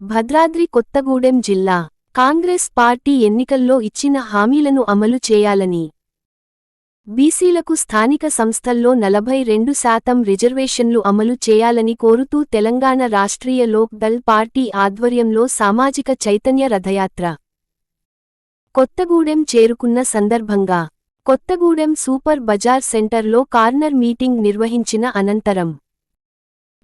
భద్రాద్రి కొత్తగూడెం జిల్లా కాంగ్రెస్ పార్టీ ఎన్నికల్లో ఇచ్చిన హామీలను అమలు చేయాలని బీసీలకు స్థానిక సంస్థల్లో నలభై రెండు శాతం రిజర్వేషన్లు అమలు చేయాలని కోరుతూ తెలంగాణ రాష్ట్రీయ లోక్ దళ్ పార్టీ ఆధ్వర్యంలో సామాజిక చైతన్య రథయాత్ర. కొత్తగూడెం చేరుకున్న సందర్భంగా కొత్తగూడెం సూపర్ బజార్ సెంటర్లో కార్నర్ మీటింగ్ నిర్వహించిన అనంతరం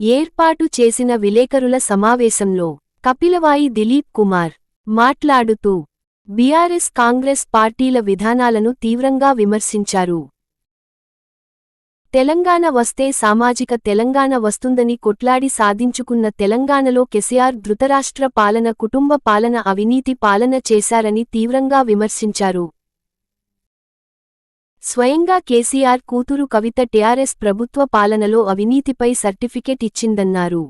ఏర్పాటు చేసిన విలేకరుల సమావేశంలో కపిలవాయి దిలీప్ కుమార్ మాట్లాడుతూ బీఆర్ఎస్ కాంగ్రెస్ పార్టీల విధానాలను తీవ్రంగా విమర్శించారు. తెలంగాణ వస్తే సామాజిక తెలంగాణ వస్తుందని కొట్లాడి సాధించుకున్న తెలంగాణలో కెసిఆర్ ధృతరాష్ట్ర పాలన కుటుంబ పాలన అవినీతి పాలన చేశారని తీవ్రంగా విమర్శించారు. స్వయంగా కేసీఆర్ కూతురు కవిత టీఆర్ఎస్ ప్రభుత్వ పాలనలో అవినీతిపై సర్టిఫికెట్ ఇచ్చిందన్నారు.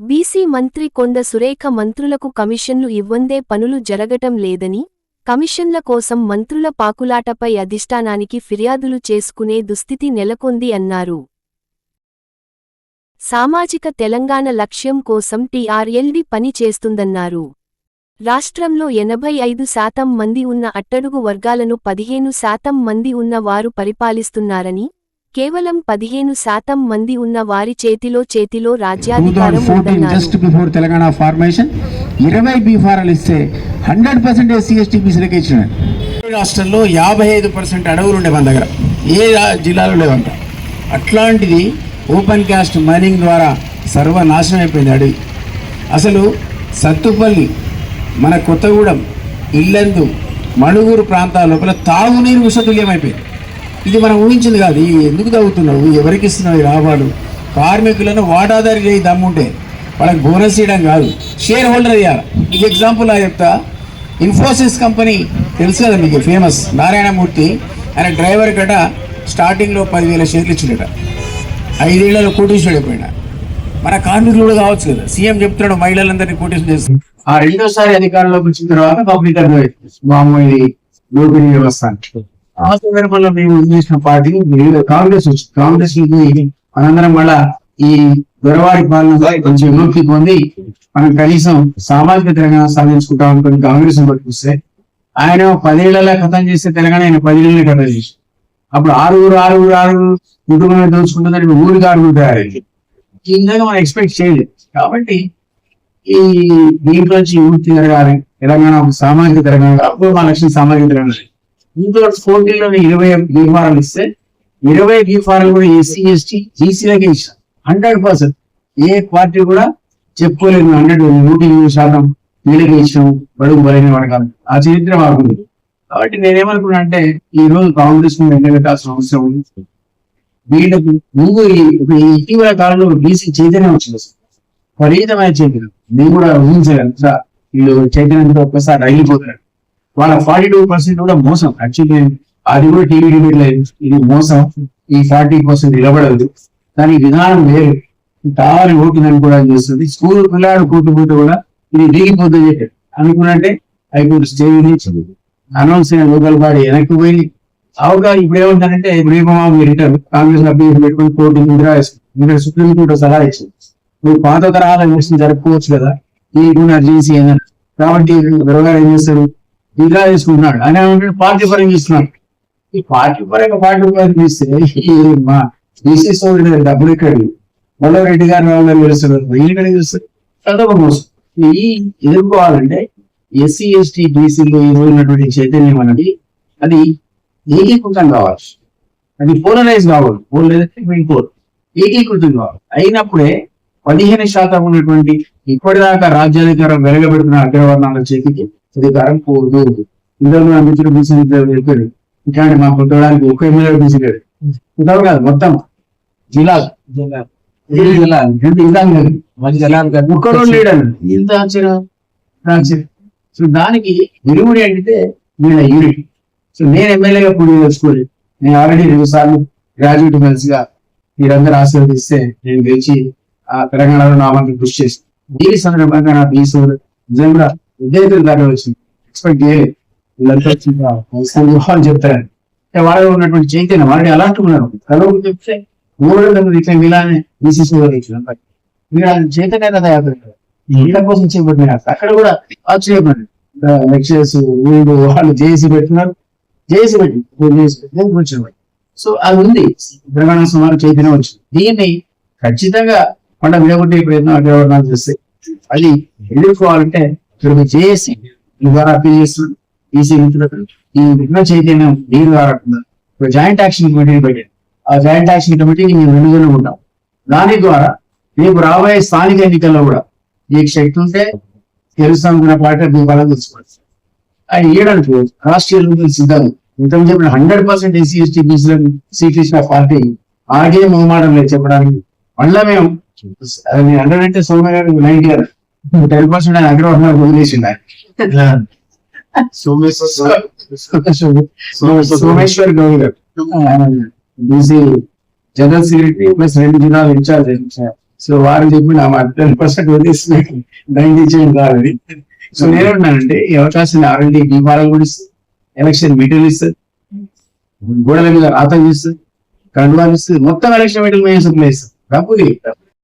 బీసీ మంత్రి కొండ సురేఖ మంత్రులకు కమిషన్లు ఇవ్వందే పనులు జరగటం లేదని కమిషన్ల కోసం మంత్రుల పాకులాటపై అధిష్టానానికి ఫిర్యాదులు చేసుకునే దుస్థితి నెలకొంది అన్నారు. సామాజిక తెలంగాణ లక్ష్యం కోసం టీఆర్ఎల్డి పని చేస్తుందన్నారు. రాష్ట్రంలో ఎనభై ఐదు శాతం మంది ఉన్న అట్టడుగు వర్గాలను పదిహేను శాతం మంది ఉన్న వారు పరిపాలిస్తున్నారని కేవలం పదిహేను శాతం మంది ఉన్న వారి చేతిలో చేతిలో రాజ్యాధికారం ఉందన్నారు. ఇరవై బీఫారాలు ఇస్తే హండ్రెడ్ పర్సెంట్ ఎస్సీ ఎస్టీ బీసీలకే ఇచ్చినాడు రాష్ట్రంలో యాభై ఐదు పర్సెంట్ అడవులు ఉండే మన దగ్గర. ఏ జిల్లాలో లేవంట అట్లాంటిది ఓపెన్ క్యాస్ట్ మైనింగ్ ద్వారా సర్వనాశనం అయిపోయింది అడవి. అసలు సత్తుపల్లి మన కొత్తగూడెం ఇల్లందు మణుగూరు ప్రాంతాల లోపల తాగునీరు విషతుల్యమైపోయింది. ఇది మనం ఊహించింది కాదు. ఎందుకు తాగుతున్నావు? ఎవరికి ఇస్తున్నావు? ఈ లాభాలు? కార్మికులను వాటాదారి చేయి దమ్ముంటే వాళ్ళకి బోనస్ ఇవ్వడం కాదు. షేర్ హోల్డర్ అయ్యారు. మీకు ఎగ్జాంపుల్ నా చెప్తా. ఇన్ఫోసిస్ కంపెనీ తెలుసు కదా మీకు ఫేమస్ నారాయణమూర్తి ఆయన డ్రైవర్ గట స్టార్టింగ్లో పదివేల షేర్లు ఇచ్చిండట. ఐదేళ్ళలో కోటీశ్వరుడు అయిపోయినా. మన కార్మికులు కూడా కావచ్చు కదా. సీఎం చెప్తున్నాడు మహిళలందరినీ కోటేషన్ చేస్తుంది ఆ రెండోసారి అధికారంలోకి వచ్చిన తర్వాత పబ్లిక్ అడ్వైస్ మామూలు దోపిడీ వ్యవస్థ ఆ సందర్భంలో మేము చేసిన పార్టీ కాంగ్రెస్ వచ్చింది కాంగ్రెస్ మనందరం మళ్ళా ఈ దొరవాడి పాలనలో కొంచెం విముక్తి పొంది మనం కనీసం సామాజిక తెలంగాణ సాధించుకుంటాం అనుకుని కాంగ్రెస్ పట్టుకొస్తే ఆయన పదేళ్ళలో కథం చేస్తే తెలంగాణ ఆయన పదేళ్ళనే కథం చేసి అప్పుడు ఆరుగురు ఆరుగురు ఆరుగురు కుటుంబం దోచుకుంటుందని ఊరికి ఆరుగురు తయారైంది. ఈ విధంగా మనం ఎక్స్పెక్ట్ చేయలేదు. కాబట్టి ఈ దీంట్లోంచి విముక్తి జరగాలి. తెలంగాణ ఒక సామాజిక తెలంగాణ అప్పుడు మా లక్ష్యం సామాజిక తెలంగాణ. ఇంట్లో ఫోర్టీలో ఇరవై బీఫారాలు ఇస్తే ఇరవై బీఫారాలు కూడా ఎస్సీ ఎస్టీ జీసీలకే ఇచ్చాం హండ్రెడ్ పర్సెంట్. ఏ పార్టీ కూడా చెప్పుకోలేదు హండ్రెడ్ నూట ఎనిమిది శాతం వీళ్ళకి ఇష్టం బడుగు బలైన వర్గాలు. ఆ చరిత్ర బాగుంది కాబట్టి నేనేమనుకున్నా అంటే ఈ రోజు కాంగ్రెస్ను ఎండగట్టాల్సిన అవసరం ఉంది. వీళ్ళకు ముందు ఇటీవల కాలంలో బీసీ చైతన్యం వచ్చింది విపరీతమైన చైతన్యం. నేను కూడా ఊహించగలను సార్ వీళ్ళు చైతన్యంతో ఒక్కసారి రగిలిపోతారు. వాళ్ళ ఫార్టీ టూ పర్సెంట్ కూడా మోసం. యాక్చువల్లీ అది కూడా టీవీ డిబేట్ లేదు ఇది మోసం. ఈ ఫార్టీ పర్సెంట్ నిలబడదు దానికి విధానం వేరు. కావాలి ఓటుందని కూడా చేస్తుంది. స్కూల్ పిల్లాడు కూటుకుంటూ కూడా ఇది దిగిపోతుంది చెప్పారు అనుకున్నట్టే హైకోర్టు స్టే విధించింది. అనౌన్స్ అయిన లోకల్ బాడీ వెనక్కి పోయి అవగాహన ఇప్పుడు ఏమంటారంటే రేపమా మీరు రిటర్న్ కాంగ్రెస్ అభ్యర్థి పెట్టుకుని కోర్టు ఇందిరా ఇంకా సుప్రీంకోర్టు సలహా ఇచ్చింది. నువ్వు పాత తరహాల ఎలక్షన్ జరుపుకోవచ్చు కదా. ఈ కూడా అర్జెన్సీ ఏదైనా. కాబట్టి దొరగారు ఏం చేస్తారు ఇలా చేసుకుంటున్నాడు ఆయన పార్టీ పరంగా ఇస్తున్నాడు. ఈ పార్టీ పరంగా పార్టీ పరంగా ఇస్తే ఈ సోదరి డబ్బులు ఇక్కడ మల్లారెడ్డి గారు వాళ్ళు పిలుస్తున్నారు వీళ్ళు చూస్తారు అదొక మోసం ఈ ఎదుర్కోవాలంటే ఎస్సీ ఎస్టీ బీసీలో ఉన్నటువంటి చైతన్యం అనేది అది ఏకీకృతం కావాలి. అది పోలరైజ్ కావాలి. పోలరైజ్ పోల్ ఏకీకృతం కావాలి. అయినప్పుడే పదిహేను శాతం ఉన్నటువంటి ఇప్పటిదాకా రాజ్యాధికారం వెలగబెడుతున్న అగ్రవర్ణాల చేతికి అధికారం పోదు. ఇందులో నా మిత్రుడు బీసీ మిత్రులు ఇట్లాంటి మా కొట్టడానికి ఒక ఎమ్మెల్యే బీసీ లేడు. కాదు మొత్తం. జిల్లా. జిల్లా. ఆశ్చర్యం సో దానికి విరుగుడి అంటే వీళ్ళ యూనిటీ. సో నేను ఎమ్మెల్యేగా పూడి తెలుసుకోలేదు నేను ఆల్రెడీ రెండు సార్లు గ్రాడ్యుయేట్ ఎమ్మెల్సీ గా మీరందరూ ఆశీర్వదిస్తే నేను గెలిచి ఆ తెలంగాణలో నా వంతు కృషి చేసి ఈ సందర్భంగా నా బీసీ నిజంగా విద్యార్థులు దాకా వచ్చింది. ఎక్స్పెక్ట్ చేయలేదు. వీళ్ళంతా వాళ్ళు చెప్తారని. వాళ్ళలో ఉన్నటువంటి చైతన్యం వాళ్ళని అలాంటి ఉన్నారు. కలవకు చెప్తే మూడు ఇట్లా మీలానే బీసీసీ వాళ్ళు మీరు ఆయన చైతన్యం కదా వీళ్ళ కోసం చేపట్టిన అక్కడ కూడా ఆశ్చర్యపడి లెక్చర్స్ వీళ్ళు వాళ్ళు జేసీ పెట్టినారు. జేసీ పెట్టి జేసీ పెట్టి కూర్చొని సో అది ఉంది. తెలంగాణ సుమారు చైతన్యం వచ్చింది. దీన్ని ఖచ్చితంగా పంట విడగొట్టే ప్రయత్నం ఎవరైనా చేస్తే అది ఎదుర్కోవాలంటే ఇక్కడ జేఏసీ ద్వారా అప్పీల్ చేస్తున్నాడు ఈసీ మిత్రులకు ఈ విఘ్న చైతన్యం నీరు ఇప్పుడు జాయింట్ యాక్షన్ కమిటీ పెట్టాడు జాయింట్ యాక్షన్ మేము వెనుగొని ఉంటాం. దాని ద్వారా రేపు రాబోయే స్థానిక ఎన్నికల్లో కూడా మీకు శక్తి ఉంటే తెలుస్తానుకున్న పార్టీ మీ బలం తెలుసుకోవచ్చు. ఆయన ఇయ్యడానికి రాష్ట్రీయ ఎన్నికలు సిద్ధం ఇంతకు చెప్పిన హండ్రెడ్ పర్సెంట్ ఎస్సీ ఎస్టీ బీసీలకు సీట్లు ఇచ్చిన పార్టీ ఆగే మొహమాటం లేదు చెప్పడానికి. మళ్ళా మేము హండ్రెడ్ అంటే సోమ్య గారు నైన్టీ గారు. టెన్ పర్సెంట్ ఆయన అగ్రవర్ణ వదిలేసిండు ఆయన. సోమేశ్వర్ గౌడ్ గారు. బీసీ జనరల్ సెక్రటరీ ప్లస్ రెండు జిల్లాల ఇన్ఛార్జ్ సో వారు చెప్పిన టెన్ పర్సెంట్ వదిలేస్తున్నాయి నైన్టీ చేయండి కాదని సో నేనేమంటున్నానంటే ఈ అవకాశం ఆల్రెడీ దీపాలు కూడా ఇస్తుంది ఎలక్షన్ మీటింగ్లు ఇస్తుంది. గోడల మీద రాతలు ఇస్తుంది. కండువాలు ఇస్తుంది. మొత్తం ఎలక్షన్ మీటింగ్ మేము సప్లై ఇస్తాం డబ్బు లేదు.